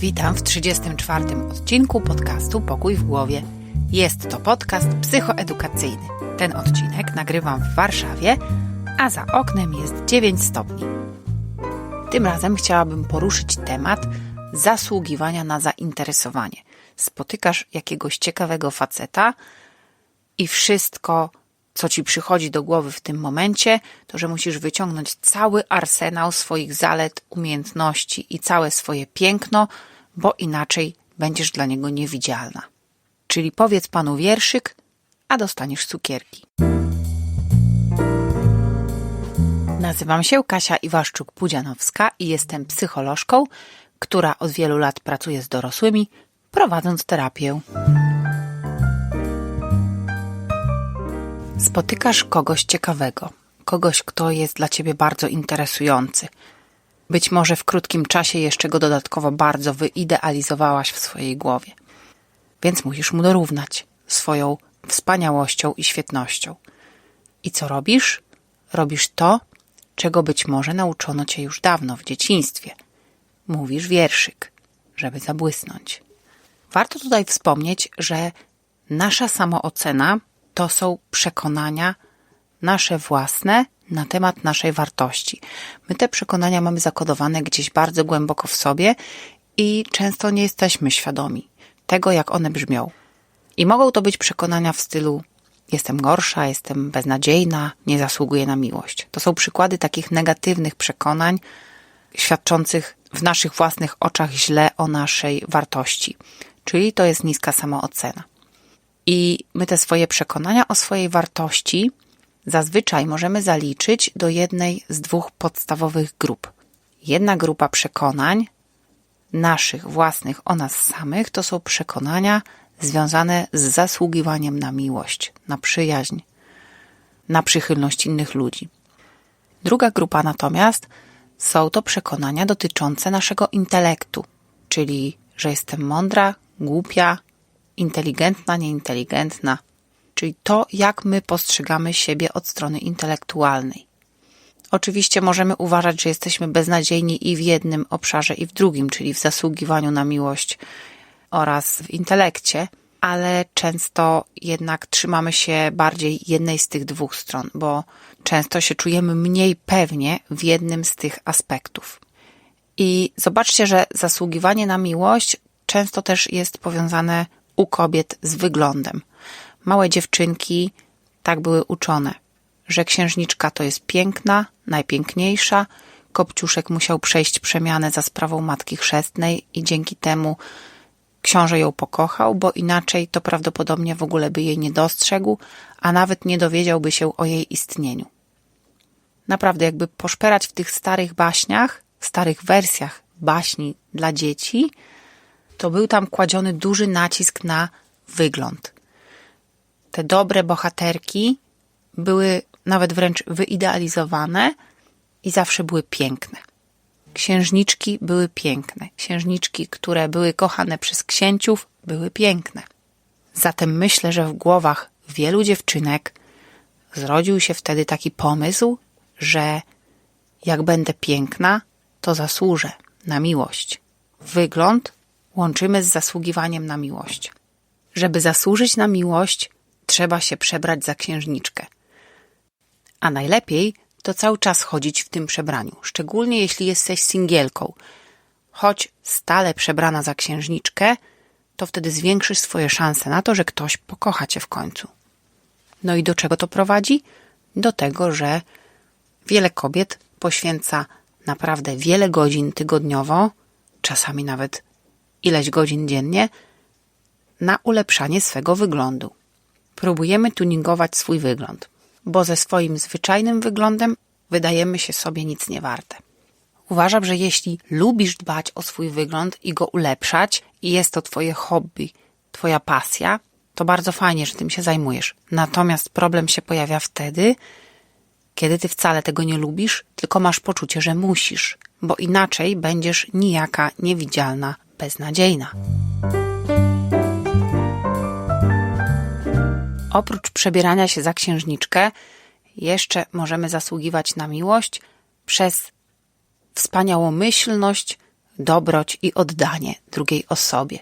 Witam w 34. odcinku podcastu Pokój w głowie. Jest to podcast psychoedukacyjny. Ten odcinek nagrywam w Warszawie, a za oknem jest 9 stopni. Tym razem chciałabym poruszyć temat zasługiwania na zainteresowanie. Spotykasz jakiegoś ciekawego faceta i wszystko, co ci przychodzi do głowy w tym momencie, to że musisz wyciągnąć cały arsenał swoich zalet, umiejętności i całe swoje piękno, bo inaczej będziesz dla niego niewidzialna. Czyli powiedz panu wierszyk, a dostaniesz cukierki. Nazywam się Kasia Iwaszczuk-Pudzianowska i jestem psycholożką, która od wielu lat pracuje z dorosłymi, prowadząc terapię. Spotykasz kogoś ciekawego, kogoś, kto jest dla ciebie bardzo interesujący. Być może w krótkim czasie jeszcze go dodatkowo bardzo wyidealizowałaś w swojej głowie. Więc musisz mu dorównać swoją wspaniałością i świetnością. I co robisz? Robisz to, czego być może nauczono cię już dawno w dzieciństwie. Mówisz wierszyk, żeby zabłysnąć. Warto tutaj wspomnieć, że nasza samoocena to są przekonania nasze własne na temat naszej wartości. My te przekonania mamy zakodowane gdzieś bardzo głęboko w sobie i często nie jesteśmy świadomi tego, jak one brzmią. I mogą to być przekonania w stylu jestem gorsza, jestem beznadziejna, nie zasługuję na miłość. To są przykłady takich negatywnych przekonań, świadczących w naszych własnych oczach źle o naszej wartości. Czyli to jest niska samoocena. I my te swoje przekonania o swojej wartości zazwyczaj możemy zaliczyć do jednej z dwóch podstawowych grup. Jedna grupa przekonań naszych własnych o nas samych to są przekonania związane z zasługiwaniem na miłość, na przyjaźń, na przychylność innych ludzi. Druga grupa natomiast są to przekonania dotyczące naszego intelektu, czyli że jestem mądra, głupia, inteligentna, nieinteligentna, czyli to, jak my postrzegamy siebie od strony intelektualnej. Oczywiście możemy uważać, że jesteśmy beznadziejni i w jednym obszarze, i w drugim, czyli w zasługiwaniu na miłość oraz w intelekcie, ale często jednak trzymamy się bardziej jednej z tych dwóch stron, bo często się czujemy mniej pewnie w jednym z tych aspektów. I zobaczcie, że zasługiwanie na miłość często też jest powiązane u kobiet z wyglądem. Małe dziewczynki tak były uczone, że księżniczka to jest piękna, najpiękniejsza. Kopciuszek musiał przejść przemianę za sprawą matki chrzestnej i dzięki temu książę ją pokochał, bo inaczej to prawdopodobnie w ogóle by jej nie dostrzegł, a nawet nie dowiedziałby się o jej istnieniu. Naprawdę, jakby poszperać w tych starych baśniach, starych wersjach baśni dla dzieci, to był tam kładziony duży nacisk na wygląd. Te dobre bohaterki były nawet wręcz wyidealizowane i zawsze były piękne. Księżniczki były piękne. Księżniczki, które były kochane przez księciów, były piękne. Zatem myślę, że w głowach wielu dziewczynek zrodził się wtedy taki pomysł, że jak będę piękna, to zasłużę na miłość. Wygląd łączymy z zasługiwaniem na miłość. Żeby zasłużyć na miłość, trzeba się przebrać za księżniczkę. A najlepiej to cały czas chodzić w tym przebraniu, szczególnie jeśli jesteś singielką. Choć stale przebrana za księżniczkę, to wtedy zwiększysz swoje szanse na to, że ktoś pokocha cię w końcu. No i do czego to prowadzi? Do tego, że wiele kobiet poświęca naprawdę wiele godzin tygodniowo, czasami nawet ileś godzin dziennie, na ulepszanie swego wyglądu. Próbujemy tuningować swój wygląd bo ze swoim zwyczajnym wyglądem wydajemy się sobie nic nie warte. Uważam, że jeśli lubisz dbać o swój wygląd i go ulepszać, i jest to Twoje hobby, Twoja pasja, to bardzo fajnie, że tym się zajmujesz. Natomiast problem się pojawia wtedy, kiedy ty wcale tego nie lubisz, tylko masz poczucie, że musisz, bo inaczej będziesz nijaka, niewidzialna, beznadziejna. Oprócz przebierania się za księżniczkę, jeszcze możemy zasługiwać na miłość przez wspaniałą myślność, dobroć i oddanie drugiej osobie.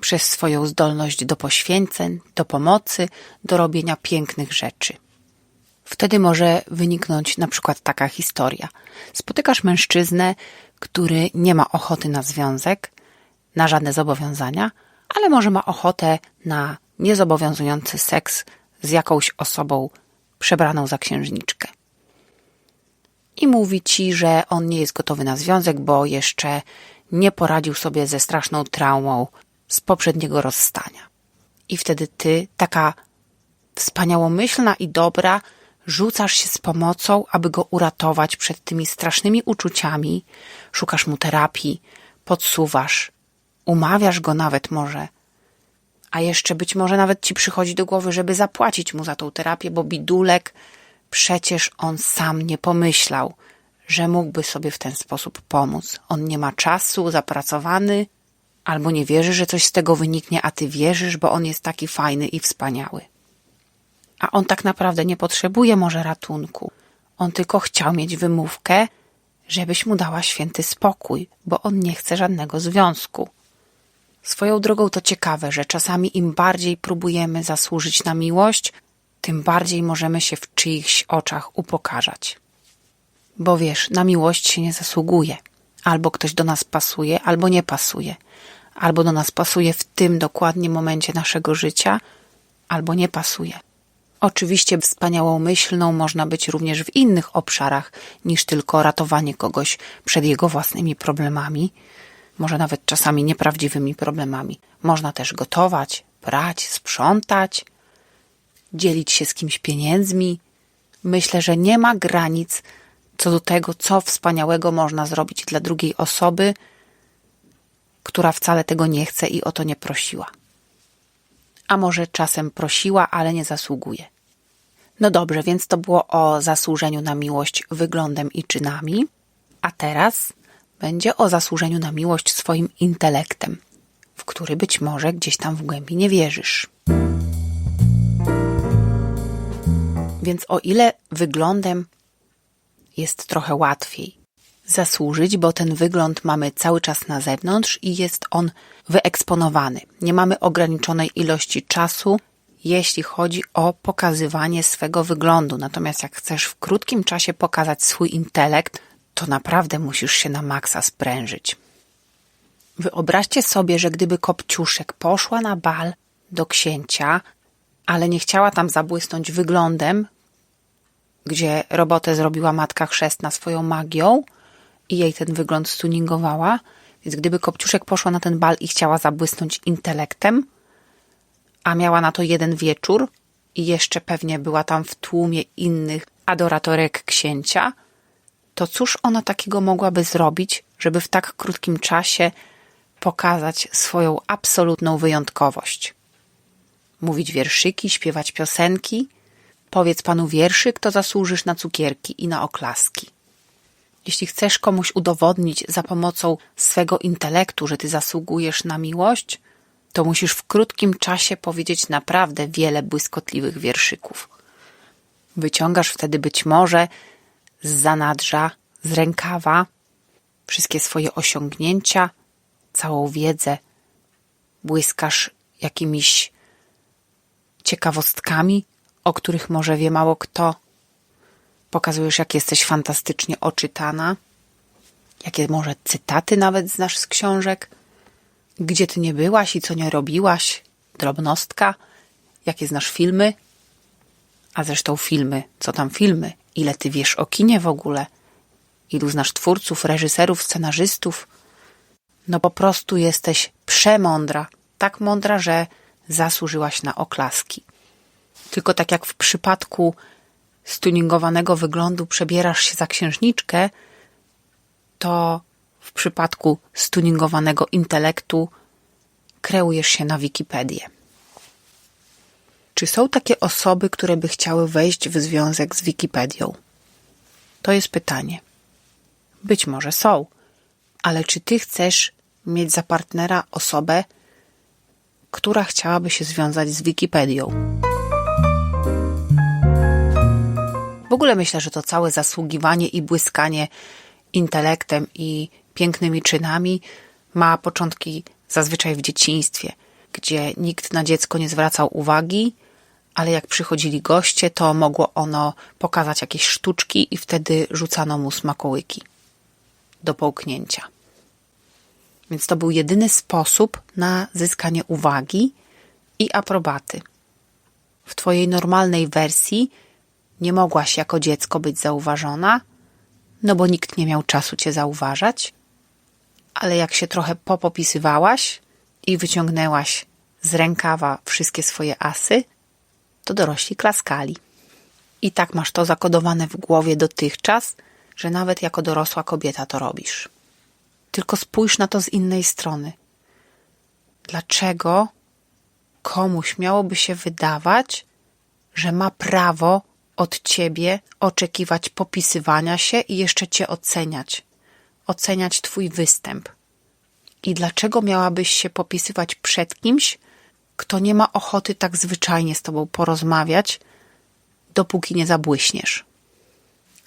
Przez swoją zdolność do poświęceń, do pomocy, do robienia pięknych rzeczy. Wtedy może wyniknąć na przykład taka historia. Spotykasz mężczyznę, który nie ma ochoty na związek, na żadne zobowiązania, ale może ma ochotę na niezobowiązujący seks z jakąś osobą przebraną za księżniczkę. I mówi ci, że on nie jest gotowy na związek, bo jeszcze nie poradził sobie ze straszną traumą z poprzedniego rozstania. I wtedy ty, taka wspaniałomyślna i dobra, rzucasz się z pomocą, aby go uratować przed tymi strasznymi uczuciami, szukasz mu terapii, podsuwasz, umawiasz go nawet może, a jeszcze być może nawet ci przychodzi do głowy, żeby zapłacić mu za tą terapię, bo bidulek przecież on sam nie pomyślał, że mógłby sobie w ten sposób pomóc. On nie ma czasu, zapracowany, albo nie wierzy, że coś z tego wyniknie, a ty wierzysz, bo on jest taki fajny i wspaniały. A on tak naprawdę nie potrzebuje może ratunku. On tylko chciał mieć wymówkę, żebyś mu dała święty spokój, bo on nie chce żadnego związku. Swoją drogą to ciekawe, że czasami im bardziej próbujemy zasłużyć na miłość, tym bardziej możemy się w czyichś oczach upokarzać. Bo wiesz, na miłość się nie zasługuje. Albo ktoś do nas pasuje, albo nie pasuje. Albo do nas pasuje w tym dokładnie momencie naszego życia, albo nie pasuje. Oczywiście wspaniałą myślną można być również w innych obszarach niż tylko ratowanie kogoś przed jego własnymi problemami, może nawet czasami nieprawdziwymi problemami. Można też gotować, brać, sprzątać, dzielić się z kimś pieniędzmi. Myślę, że nie ma granic co do tego, co wspaniałego można zrobić dla drugiej osoby, która wcale tego nie chce i o to nie prosiła. A może czasem prosiła, ale nie zasługuje. No dobrze, więc to było o zasłużeniu na miłość wyglądem i czynami. A teraz będzie o zasłużeniu na miłość swoim intelektem, w który być może gdzieś tam w głębi nie wierzysz. Więc o ile wyglądem jest trochę łatwiej zasłużyć, bo ten wygląd mamy cały czas na zewnątrz i jest on wyeksponowany. Nie mamy ograniczonej ilości czasu, jeśli chodzi o pokazywanie swego wyglądu. Natomiast jak chcesz w krótkim czasie pokazać swój intelekt, to naprawdę musisz się na maksa sprężyć. Wyobraźcie sobie, że gdyby Kopciuszek poszła na bal do księcia, ale nie chciała tam zabłysnąć wyglądem, gdzie robotę zrobiła matka chrzestna swoją magią i jej ten wygląd stuningowała, więc gdyby Kopciuszek poszła na ten bal i chciała zabłysnąć intelektem, a miała na to jeden wieczór i jeszcze pewnie była tam w tłumie innych adoratorek księcia, to cóż ona takiego mogłaby zrobić, żeby w tak krótkim czasie pokazać swoją absolutną wyjątkowość? Mówić wierszyki, śpiewać piosenki? Powiedz panu wierszyk, to zasłużysz na cukierki i na oklaski. Jeśli chcesz komuś udowodnić za pomocą swego intelektu, że ty zasługujesz na miłość, to musisz w krótkim czasie powiedzieć naprawdę wiele błyskotliwych wierszyków. Wyciągasz wtedy być może z zanadrza, z rękawa, wszystkie swoje osiągnięcia, całą wiedzę, błyskasz jakimiś ciekawostkami, o których może wie mało kto. Pokazujesz, jak jesteś fantastycznie oczytana, jakie może cytaty nawet znasz z książek, gdzie ty nie byłaś i co nie robiłaś, drobnostka, jakie znasz filmy, a zresztą filmy, co tam filmy, ile ty wiesz o kinie w ogóle, ilu znasz twórców, reżyserów, scenarzystów. No po prostu jesteś przemądra, tak mądra, że zasłużyłaś na oklaski. Tylko tak jak w przypadku stuningowanego wyglądu przebierasz się za księżniczkę, to w przypadku stuningowanego intelektu kreujesz się na Wikipedię. Czy są takie osoby, które by chciały wejść w związek z Wikipedią? To jest pytanie. Być może są, ale czy ty chcesz mieć za partnera osobę, która chciałaby się związać z Wikipedią? W ogóle myślę, że to całe zasługiwanie i błyskanie intelektem i pięknymi czynami ma początki zazwyczaj w dzieciństwie, gdzie nikt na dziecko nie zwracał uwagi, ale jak przychodzili goście, to mogło ono pokazać jakieś sztuczki i wtedy rzucano mu smakołyki do połknięcia. Więc to był jedyny sposób na zyskanie uwagi i aprobaty. W Twojej normalnej wersji nie mogłaś jako dziecko być zauważona, no bo nikt nie miał czasu Cię zauważać, ale jak się trochę popopisywałaś i wyciągnęłaś z rękawa wszystkie swoje asy, to dorośli klaskali. I tak masz to zakodowane w głowie dotychczas, że nawet jako dorosła kobieta to robisz. Tylko spójrz na to z innej strony. Dlaczego komuś miałoby się wydawać, że ma prawo od ciebie oczekiwać popisywania się i jeszcze cię oceniać? Oceniać twój występ. I dlaczego miałabyś się popisywać przed kimś, kto nie ma ochoty tak zwyczajnie z tobą porozmawiać, dopóki nie zabłyśniesz?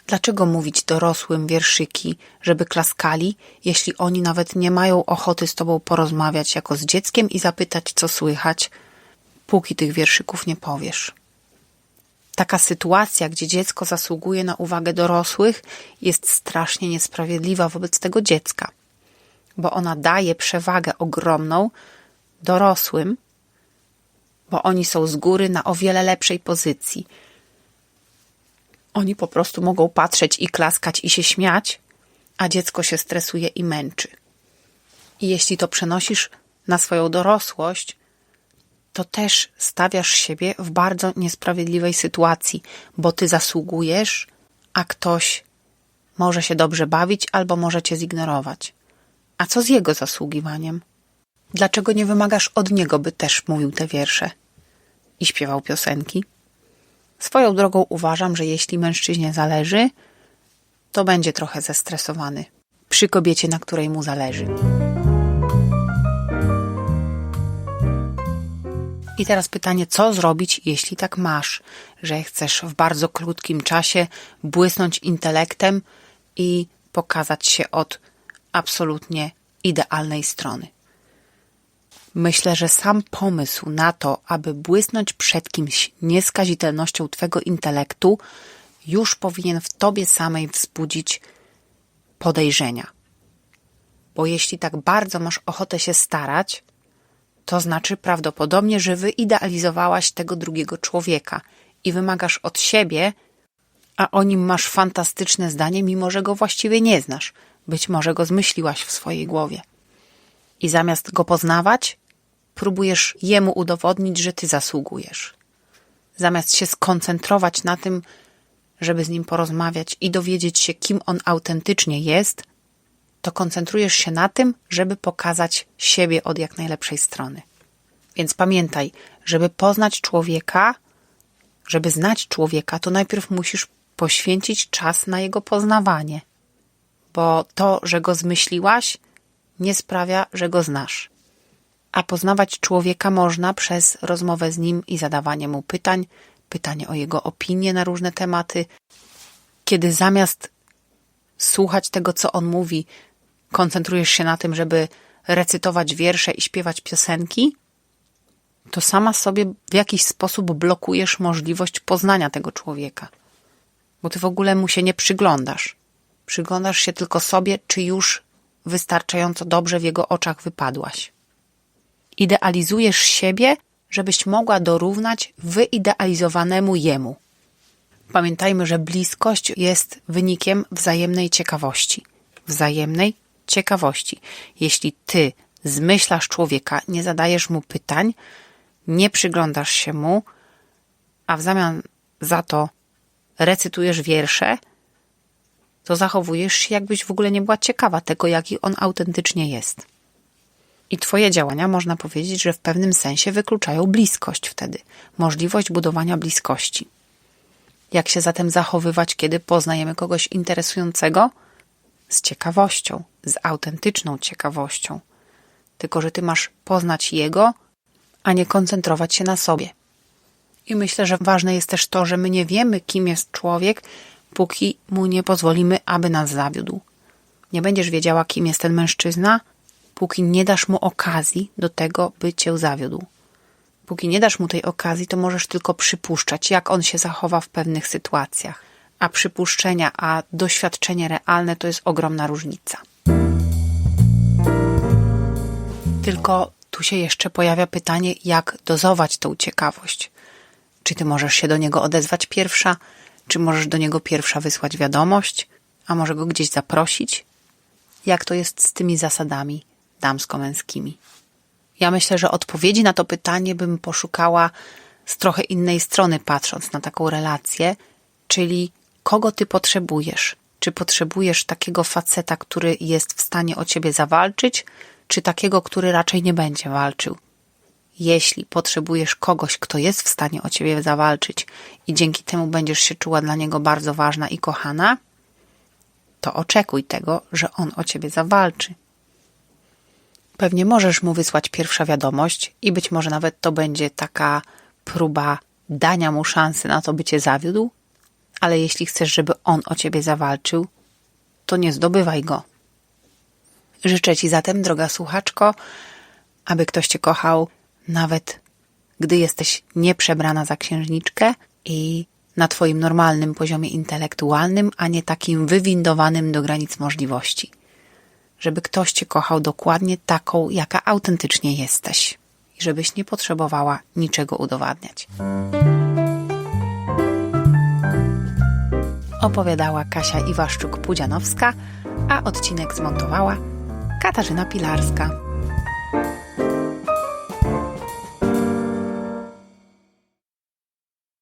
Dlaczego mówić dorosłym wierszyki, żeby klaskali, jeśli oni nawet nie mają ochoty z tobą porozmawiać jako z dzieckiem i zapytać, co słychać, póki tych wierszyków nie powiesz? Taka sytuacja, gdzie dziecko zasługuje na uwagę dorosłych, jest strasznie niesprawiedliwa wobec tego dziecka, bo ona daje przewagę ogromną dorosłym, bo oni są z góry na o wiele lepszej pozycji oni po prostu mogą patrzeć i klaskać i się śmiać, a dziecko się stresuje i męczy. I jeśli to przenosisz na swoją dorosłość, to też stawiasz siebie w bardzo niesprawiedliwej sytuacji, bo ty zasługujesz, a ktoś może się dobrze bawić albo może cię zignorować. A co z jego zasługiwaniem? Dlaczego nie wymagasz od niego, by też mówił te wiersze i śpiewał piosenki? Swoją drogą uważam, że jeśli mężczyźnie zależy, to będzie trochę zestresowany przy kobiecie, na której mu zależy. I teraz pytanie, co zrobić, jeśli tak masz, że chcesz w bardzo krótkim czasie błysnąć intelektem i pokazać się od absolutnie idealnej strony. Myślę, że sam pomysł na to, aby błysnąć przed kimś nieskazitelnością twego intelektu, już powinien w tobie samej wzbudzić podejrzenia. Bo jeśli tak bardzo masz ochotę się starać, to znaczy prawdopodobnie, że wyidealizowałaś tego drugiego człowieka i wymagasz od siebie, a o nim masz fantastyczne zdanie, mimo że go właściwie nie znasz. Być może go zmyśliłaś w swojej głowie. I zamiast go poznawać, próbujesz jemu udowodnić, że ty zasługujesz. Zamiast się skoncentrować na tym, żeby z nim porozmawiać i dowiedzieć się, kim on autentycznie jest, to koncentrujesz się na tym, żeby pokazać siebie od jak najlepszej strony. Więc pamiętaj, żeby poznać człowieka, żeby znać człowieka, to najpierw musisz poświęcić czas na jego poznawanie, bo to, że go zmyśliłaś, nie sprawia, że go znasz a poznawać człowieka można przez rozmowę z nim i zadawanie mu pytań, pytanie o jego opinie na różne tematy, kiedy zamiast słuchać tego, co on mówi, koncentrujesz się na tym, żeby recytować wiersze i śpiewać piosenki, to sama sobie w jakiś sposób blokujesz możliwość poznania tego człowieka. Bo ty w ogóle mu się nie przyglądasz. Przyglądasz się tylko sobie, czy już wystarczająco dobrze w jego oczach wypadłaś. Idealizujesz siebie, żebyś mogła dorównać wyidealizowanemu jemu. Pamiętajmy, że bliskość jest wynikiem wzajemnej ciekawości. Wzajemnej ciekawości. Jeśli ty zmyślasz człowieka, nie zadajesz mu pytań, nie przyglądasz się mu, a w zamian za to recytujesz wiersze, to zachowujesz się, jakbyś w ogóle nie była ciekawa tego, jaki on autentycznie jest. I Twoje działania, można powiedzieć, że w pewnym sensie wykluczają bliskość wtedy, możliwość budowania bliskości. Jak się zatem zachowywać, kiedy poznajemy kogoś interesującego? Z ciekawością, z autentyczną ciekawością. Tylko, że Ty masz poznać jego, a nie koncentrować się na sobie. I myślę, że ważne jest też to, że my nie wiemy, kim jest człowiek, póki mu nie pozwolimy, aby nas zawiódł. Nie będziesz wiedziała, kim jest ten mężczyzna, póki nie dasz mu okazji do tego, by cię zawiódł. Póki nie dasz mu tej okazji, to możesz tylko przypuszczać, jak on się zachowa w pewnych sytuacjach. A przypuszczenia, a doświadczenie realne to jest ogromna różnica. Tylko tu się jeszcze pojawia pytanie, jak dozować tą ciekawość. Czy ty możesz się do niego odezwać pierwsza, czy możesz do niego pierwsza wysłać wiadomość, a może go gdzieś zaprosić? Jak to jest z tymi zasadami damsko-męskimi? Ja myślę, że odpowiedzi na to pytanie bym poszukała z trochę innej strony, patrząc na taką relację, czyli kogo ty potrzebujesz? Czy potrzebujesz takiego faceta, który jest w stanie o ciebie zawalczyć, czy takiego, który raczej nie będzie walczył? Jeśli potrzebujesz kogoś, kto jest w stanie o ciebie zawalczyć i dzięki temu będziesz się czuła dla niego bardzo ważna i kochana, to oczekuj tego, że on o ciebie zawalczy. Pewnie możesz mu wysłać pierwsza wiadomość i być może nawet to będzie taka próba dania mu szansy na to, by cię zawiódł, ale jeśli chcesz, żeby on o ciebie zawalczył, to nie zdobywaj go. Życzę ci zatem, droga słuchaczko, aby ktoś cię kochał, nawet gdy jesteś nieprzebrana za księżniczkę i na twoim normalnym poziomie intelektualnym, a nie takim wywindowanym do granic możliwości. Żeby ktoś cię kochał dokładnie taką, jaka autentycznie jesteś. I żebyś nie potrzebowała niczego udowadniać. Opowiadała Kasia Iwaszczuk-Pudzianowska, a odcinek zmontowała Katarzyna Pilarska.